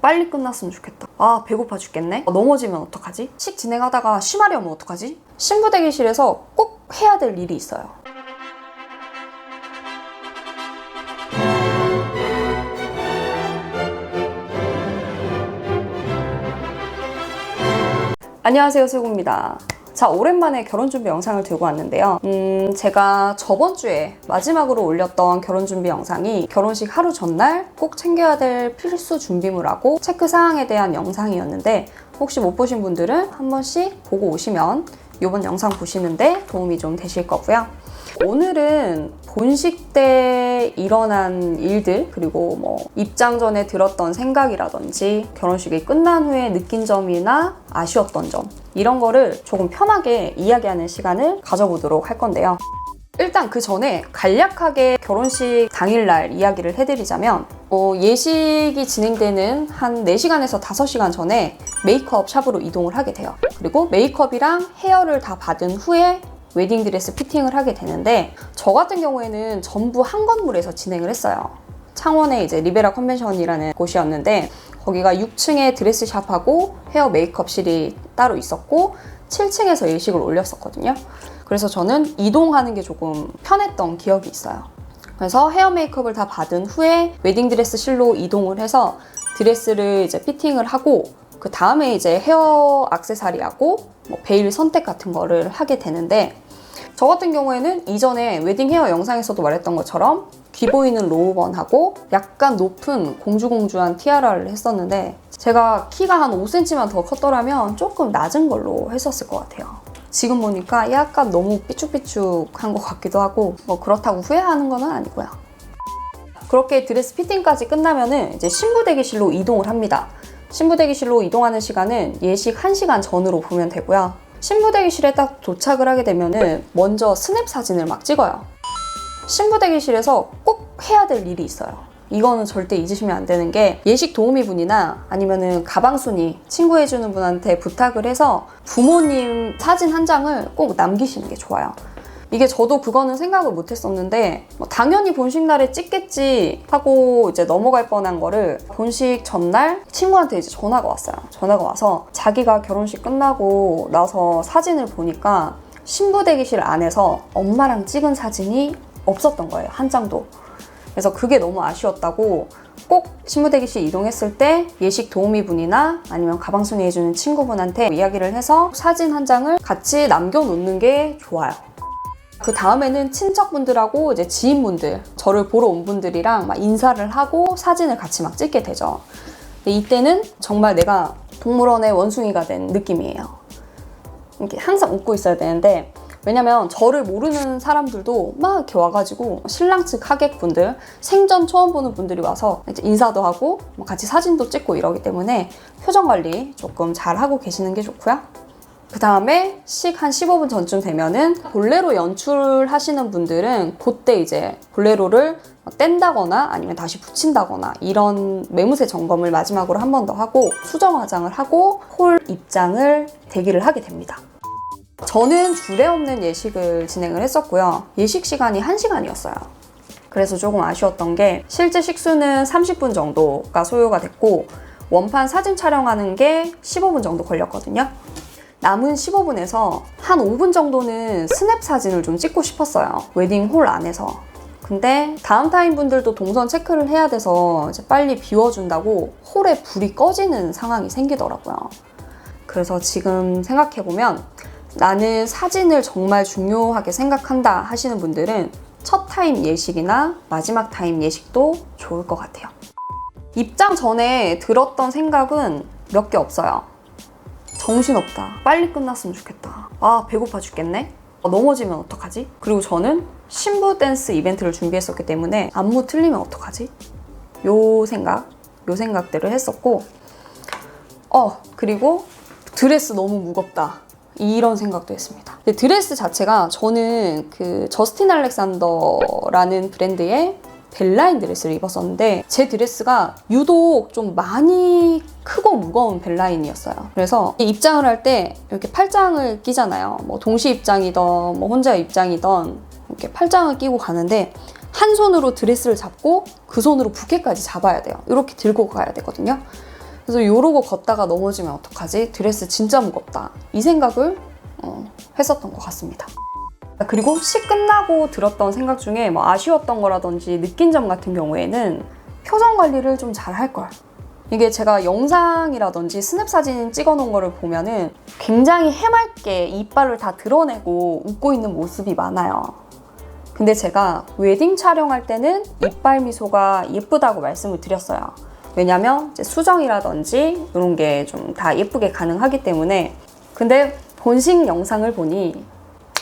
빨리 끝났으면 좋겠다. 아, 배고파 죽겠네? 어, 넘어지면 어떡하지? 식 진행하다가 쉬마려면 어떡하지? 신부 대기실에서 꼭 해야 될 일이 있어요. 안녕하세요, 세구입니다. 자, 오랜만에 결혼 준비 영상을 들고 왔는데요. 음, 제가 저번 주에 마지막으로 올렸던 결혼 준비 영상이 결혼식 하루 전날 꼭 챙겨야 될 필수 준비물하고 체크 사항에 대한 영상이었는데 혹시 못 보신 분들은 한 번씩 보고 오시면 이번 영상 보시는데 도움이 좀 되실 거고요. 오늘은 본식 때 일어난 일들 그리고 뭐 입장 전에 들었던 생각이라든지 결혼식이 끝난 후에 느낀 점이나 아쉬웠던 점 이런 거를 조금 편하게 이야기하는 시간을 가져보도록 할 건데요. 일단 그 전에 간략하게 결혼식 당일날 이야기를 해드리자면 어, 예식이 진행되는 한 4시간에서 5시간 전에 메이크업 샵으로 이동을 하게 돼요. 그리고 메이크업이랑 헤어를 다 받은 후에 웨딩드레스 피팅을 하게 되는데 저 같은 경우에는 전부 한 건물에서 진행을 했어요. 창원에 이제 리베라 컨벤션이라는 곳이었는데 거기가 6층에 드레스샵하고 헤어 메이크업실이 따로 있었고 7층에서 예식을 올렸었거든요. 그래서 저는 이동하는 게 조금 편했던 기억이 있어요. 그래서 헤어 메이크업을 다 받은 후에 웨딩 드레스 실로 이동을 해서 드레스를 이제 피팅을 하고 그 다음에 이제 헤어 악세사리하고 뭐 베일 선택 같은 거를 하게 되는데 저 같은 경우에는 이전에 웨딩 헤어 영상에서도 말했던 것처럼 귀 보이는 로우번하고 약간 높은 공주공주한 티아라를 했었는데 제가 키가 한 5cm만 더 컸더라면 조금 낮은 걸로 했었을 것 같아요. 지금 보니까 약간 너무 삐쭉삐쭉한 것 같기도 하고 뭐 그렇다고 후회하는 건 아니고요. 그렇게 드레스 피팅까지 끝나면은 이제 신부 대기실로 이동을 합니다. 신부 대기실로 이동하는 시간은 예식 1시간 전으로 보면 되고요. 신부 대기실에 딱 도착을 하게 되면은 먼저 스냅 사진을 막 찍어요. 신부 대기실에서 꼭 해야 될 일이 있어요. 이거는 절대 잊으시면 안 되는 게 예식 도우미 분이나 아니면은 가방순이 친구 해주는 분한테 부탁을 해서 부모님 사진 한 장을 꼭 남기시는 게 좋아요. 이게 저도 그거는 생각을 못 했었는데 뭐 당연히 본식 날에 찍겠지 하고 이제 넘어갈 뻔한 거를 본식 전날 친구한테 이제 전화가 왔어요. 전화가 와서 자기가 결혼식 끝나고 나서 사진을 보니까 신부 대기실 안에서 엄마랑 찍은 사진이 없었던 거예요. 한 장도. 그래서 그게 너무 아쉬웠다고 꼭 신부 대기실 이동했을 때 예식 도우미 분이나 아니면 가방순이 해주는 친구분한테 이야기를 해서 사진 한 장을 같이 남겨놓는 게 좋아요. 그 다음에는 친척분들하고 이제 지인분들, 저를 보러 온 분들이랑 막 인사를 하고 사진을 같이 막 찍게 되죠. 근데 이때는 정말 내가 동물원의 원숭이가 된 느낌이에요. 이렇게 항상 웃고 있어야 되는데, 왜냐면 저를 모르는 사람들도 막 이렇게 와가지고 신랑 측 하객분들, 생전 처음 보는 분들이 와서 인사도 하고 뭐 같이 사진도 찍고 이러기 때문에 표정 관리 조금 잘 하고 계시는 게 좋고요. 그 다음에 식 한 15분 전쯤 되면은 볼레로 연출하시는 분들은 그때 이제 볼레로를 뗀다거나 아니면 다시 붙인다거나 이런 매무새 점검을 마지막으로 한 번 더 하고 수정 화장을 하고 홀 입장을 대기를 하게 됩니다. 저는 주례 없는 예식을 진행을 했었고요. 예식 시간이 1시간이었어요. 그래서 조금 아쉬웠던 게 실제 식수는 30분 정도가 소요가 됐고 원판 사진 촬영하는 게 15분 정도 걸렸거든요. 남은 15분에서 한 5분 정도는 스냅 사진을 좀 찍고 싶었어요. 웨딩홀 안에서. 근데 다음 타임 분들도 동선 체크를 해야 돼서 이제 빨리 비워준다고 홀에 불이 꺼지는 상황이 생기더라고요. 그래서 지금 생각해보면 나는 사진을 정말 중요하게 생각한다 하시는 분들은 첫 타임 예식이나 마지막 타임 예식도 좋을 것 같아요. 입장 전에 들었던 생각은 몇 개 없어요. 정신없다. 빨리 끝났으면 좋겠다. 아, 배고파 죽겠네? 아, 넘어지면 어떡하지? 그리고 저는 신부 댄스 이벤트를 준비했었기 때문에 안무 틀리면 어떡하지? 요 생각, 요 생각들을 했었고, 어, 그리고 드레스 너무 무겁다. 이런 생각도 했습니다. 드레스 자체가 저는 그 저스틴 알렉산더라는 브랜드의 벨라인 드레스를 입었었는데 제 드레스가 유독 좀 많이 크고 무거운 벨라인이었어요. 그래서 입장을 할 때 이렇게 팔짱을 끼잖아요. 뭐 동시 입장이던 뭐 혼자 입장이던 이렇게 팔짱을 끼고 가는데 한 손으로 드레스를 잡고 그 손으로 부케까지 잡아야 돼요. 이렇게 들고 가야 되거든요. 그래서 이러고 걷다가 넘어지면 어떡하지? 드레스 진짜 무겁다. 이 생각을 어, 했었던 것 같습니다. 그리고 시 끝나고 들었던 생각 중에 뭐 아쉬웠던 거라든지 느낀 점 같은 경우에는 표정 관리를 좀 잘 할 걸. 이게 제가 영상이라든지 스냅 사진 찍어 놓은 거를 보면은 굉장히 해맑게 이빨을 다 드러내고 웃고 있는 모습이 많아요. 근데 제가 웨딩 촬영할 때는 이빨 미소가 예쁘다고 말씀을 드렸어요. 왜냐면 이제 수정이라든지 이런 게 좀 다 예쁘게 가능하기 때문에. 근데 본식 영상을 보니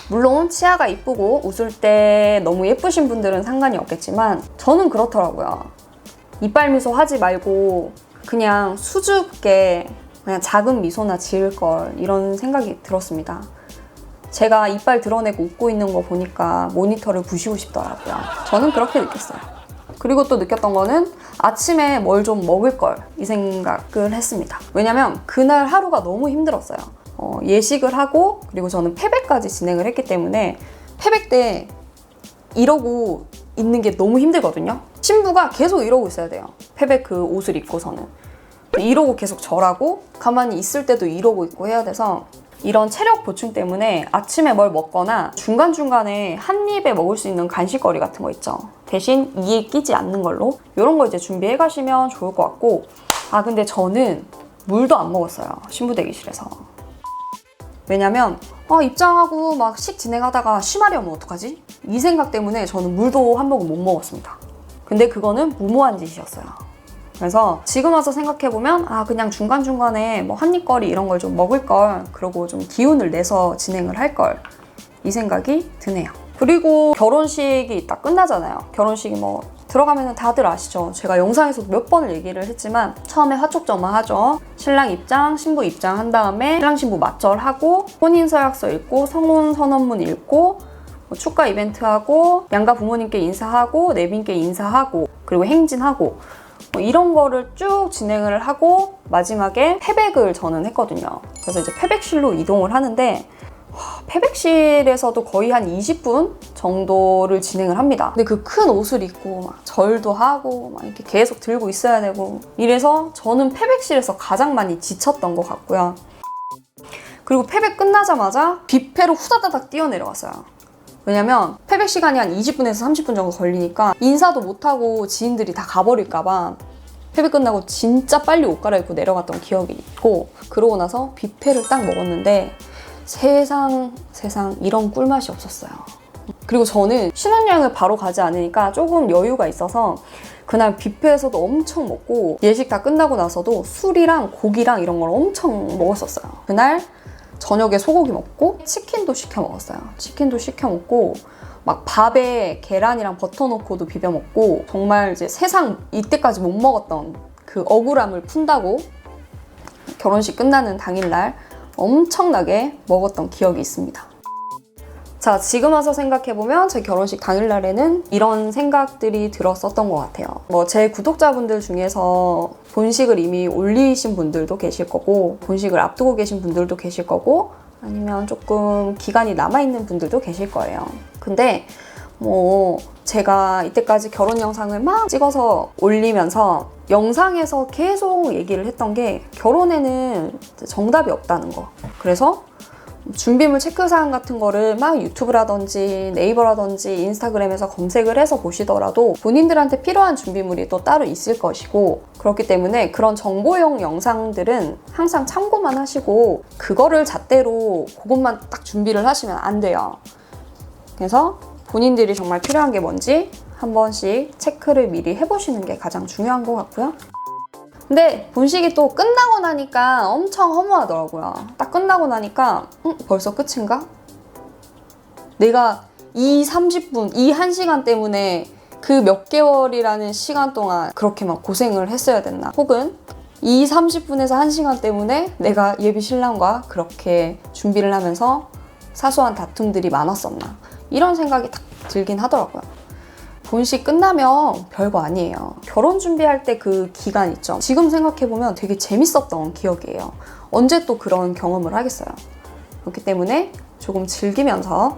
물론 치아가 이쁘고 웃을 때 너무 예쁘신 분들은 상관이 없겠지만 저는 그렇더라고요. 이빨 미소 하지 말고 그냥 수줍게 그냥 작은 미소나 지을 걸 이런 생각이 들었습니다. 제가 이빨 드러내고 웃고 있는 거 보니까 모니터를 부시고 싶더라고요. 저는 그렇게 느꼈어요. 그리고 또 느꼈던 거는 아침에 뭘 좀 먹을 걸 이 생각을 했습니다. 왜냐면 그날 하루가 너무 힘들었어요. 어, 예식을 하고 그리고 저는 패백까지 진행을 했기 때문에 패백 때 이러고 있는 게 너무 힘들거든요. 신부가 계속 이러고 있어야 돼요. 패백 그 옷을 입고서는. 이러고 계속 절하고 가만히 있을 때도 이러고 있고 해야 돼서 이런 체력 보충 때문에 아침에 뭘 먹거나 중간중간에 한 입에 먹을 수 있는 간식거리 같은 거 있죠. 대신 이에 끼지 않는 걸로 이런 거 이제 준비해 가시면 좋을 것 같고 아 근데 저는 물도 안 먹었어요. 신부 대기실에서. 왜냐면 아, 입장하고 막 식 진행하다가 쉬마려면 어떡하지? 이 생각 때문에 저는 물도 한 모금 못 먹었습니다. 근데 그거는 무모한 짓이었어요. 그래서 지금 와서 생각해보면 아 그냥 중간중간에 뭐 한입거리 이런 걸 좀 먹을 걸 그러고 좀 기운을 내서 진행을 할 걸 이 생각이 드네요. 그리고 결혼식이 딱 끝나잖아요. 결혼식이 뭐 들어가면 다들 아시죠? 제가 영상에서도 몇 번을 얘기를 했지만 처음에 화촉점화 하죠. 신랑 입장, 신부 입장 한 다음에 신랑 신부 맞절하고 혼인서약서 읽고 성혼 선언문 읽고 뭐 축가 이벤트 하고 양가 부모님께 인사하고 내빈께 인사하고 그리고 행진하고 뭐 이런 거를 쭉 진행을 하고 마지막에 패백을 저는 했거든요. 그래서 이제 패백실로 이동을 하는데 와, 패백실에서도 거의 한 20분 정도를 진행을 합니다. 근데 그 큰 옷을 입고 막 절도 하고 막 이렇게 계속 들고 있어야 되고 이래서 저는 패백실에서 가장 많이 지쳤던 것 같고요. 그리고 패백 끝나자마자 뷔페로 후다다닥 뛰어내려왔어요. 왜냐면 패백 시간이 한 20분에서 30분 정도 걸리니까 인사도 못하고 지인들이 다 가버릴까봐 패백 끝나고 진짜 빨리 옷 갈아입고 내려갔던 기억이 있고 그러고 나서 뷔페를 딱 먹었는데 세상 세상 이런 꿀맛이 없었어요. 그리고 저는 신혼여행을 바로 가지 않으니까 조금 여유가 있어서 그날 뷔페에서도 엄청 먹고 예식 다 끝나고 나서도 술이랑 고기랑 이런 걸 엄청 먹었었어요. 그날 저녁에 소고기 먹고 치킨도 시켜 먹었어요. 치킨도 시켜 먹고 막 밥에 계란이랑 버터 넣고도 비벼 먹고 정말 이제 세상 이때까지 못 먹었던 그 억울함을 푼다고 결혼식 끝나는 당일날 엄청나게 먹었던 기억이 있습니다. 자, 지금 와서 생각해보면 제 결혼식 당일날에는 이런 생각들이 들었었던 것 같아요. 뭐, 제 구독자분들 중에서 본식을 이미 올리신 분들도 계실 거고, 본식을 앞두고 계신 분들도 계실 거고, 아니면 조금 기간이 남아있는 분들도 계실 거예요. 근데, 뭐, 제가 이때까지 결혼 영상을 막 찍어서 올리면서 영상에서 계속 얘기를 했던 게 결혼에는 정답이 없다는 거. 그래서 준비물 체크사항 같은 거를 막 유튜브라든지 네이버라든지 인스타그램에서 검색을 해서 보시더라도 본인들한테 필요한 준비물이 또 따로 있을 것이고 그렇기 때문에 그런 정보용 영상들은 항상 참고만 하시고 그거를 잣대로 그것만 딱 준비를 하시면 안 돼요. 그래서 본인들이 정말 필요한 게 뭔지 한 번씩 체크를 미리 해보시는 게 가장 중요한 것 같고요. 근데 본식이 또 끝나고 나니까 엄청 허무하더라고요. 딱 끝나고 나니까 음, 벌써 끝인가? 내가 이 30분, 이 1시간 때문에 그 몇 개월이라는 시간 동안 그렇게 막 고생을 했어야 됐나? 혹은 이 30분에서 1시간 때문에 내가 예비 신랑과 그렇게 준비를 하면서 사소한 다툼들이 많았었나? 이런 생각이 딱 들긴 하더라고요. 본식 끝나면 별거 아니에요. 결혼 준비할 때 그 기간 있죠. 지금 생각해보면 되게 재밌었던 기억이에요. 언제 또 그런 경험을 하겠어요. 그렇기 때문에 조금 즐기면서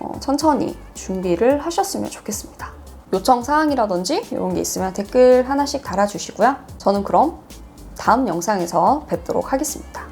어, 천천히 준비를 하셨으면 좋겠습니다. 요청 사항이라든지 이런 게 있으면 댓글 하나씩 달아주시고요. 저는 그럼 다음 영상에서 뵙도록 하겠습니다.